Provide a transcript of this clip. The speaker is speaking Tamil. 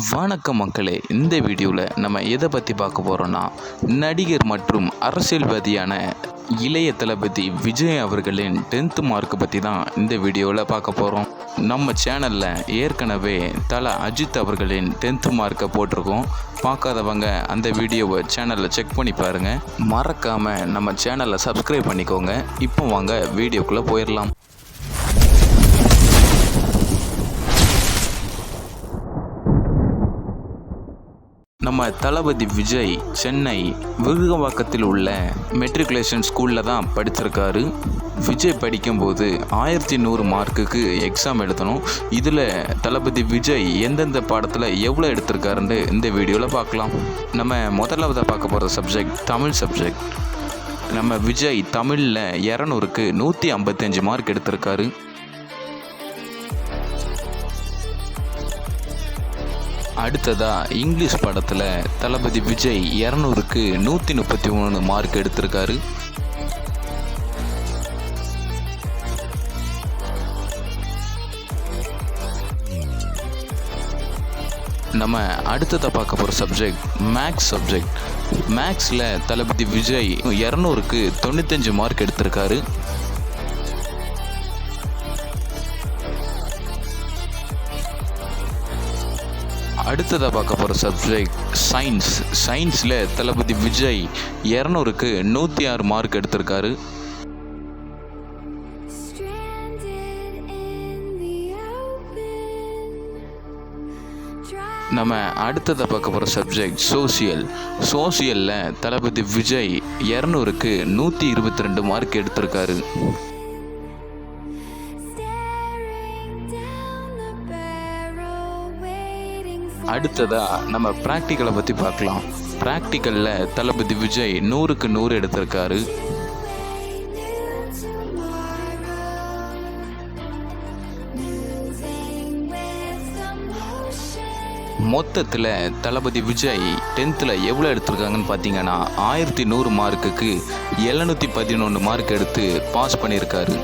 வணக்கம் மக்களே இந்த வீடியோவில் நம்ம எதை பற்றி பார்க்க போகிறோன்னா நடிகர் மற்றும் அரசியல்வாதியான இளைய தளபதி விஜய் அவர்களின் டென்த்து மார்க் பற்றி தான் இந்த வீடியோவில் பார்க்க போகிறோம் நம்ம சேனலில் ஏற்கனவே தலை அஜித் அவர்களின் டென்த்து மார்க்கை போட்டிருக்கோம். பார்க்காதவங்க அந்த வீடியோவை சேனலில் செக் பண்ணி பாருங்கள் மறக்காமல் நம்ம சேனலை சப்ஸ்கிரைப் பண்ணிக்கோங்க. இப்போ வாங்க வீடியோக்குள்ளே போயிடலாம். நம்ம தளபதி விஜய் சென்னை விருகவாக்கத்தில் உள்ள மெட்ரிகுலேஷன் ஸ்கூலில் தான் படிச்சிருக்காரு. விஜய் படிக்கும்போது ஆயிரத்தி நூறு மார்க்குக்கு எக்ஸாம் எழுதணும். இதில் தளபதி விஜய் எந்தெந்த பாடத்தில் எவ்வளோ எடுத்திருக்காருன்னு இந்த வீடியோவில் பார்க்கலாம். நம்ம முதலாவதாக பார்க்க போகிற சப்ஜெக்ட் தமிழ் சப்ஜெக்ட் நம்ம விஜய் தமிழில் இரநூறுக்கு நூற்றி ஐம்பத்தஞ்சு மார்க் எடுத்திருக்காரு. அடுத்ததா இங்கிலீஷ் படத்தில் தளபதி விஜய் இரநூறுக்கு நூற்றி முப்பத்தி மூணு மார்க் எடுத்திருக்காரு. நம்ம அடுத்ததை பார்க்க போகிற சப்ஜெக்ட் மேக்ஸ் சப்ஜெக்ட் மேக்ஸில் தளபதி விஜய் இரநூறுக்கு தொண்ணூத்தஞ்சு மார்க் எடுத்திருக்காரு. அடுத்ததாக பார்க்க போகிற சப்ஜெக்ட் சயின்ஸ் சயின்ஸில் தளபதி விஜய் இரநூறுக்கு நூற்றி ஆறு மார்க் எடுத்திருக்காரு. நம்ம அடுத்ததாக பார்க்க போகிற சப்ஜெக்ட் சோசியல் சோசியலில் தளபதி விஜய் இரநூறுக்கு நூற்றி இருபத்தி ரெண்டு மார்க் எடுத்திருக்காரு. அடுத்ததாக நம்ம ப்ராக்டிக்கலை பற்றி பார்க்கலாம். ப்ராக்டிக்கலில் தளபதி விஜய் நூறுக்கு நூறு எடுத்திருக்காரு. மொத்தத்தில் தளபதி விஜய் டென்த்தில் எவ்வளோ எடுத்திருக்காங்கன்னு பார்த்தீங்கன்னா ஆயிரத்தி நூறு மார்க்குக்கு எழுநூற்றி பதினொன்று மார்க் எடுத்து பாஸ் பண்ணியிருக்காரு.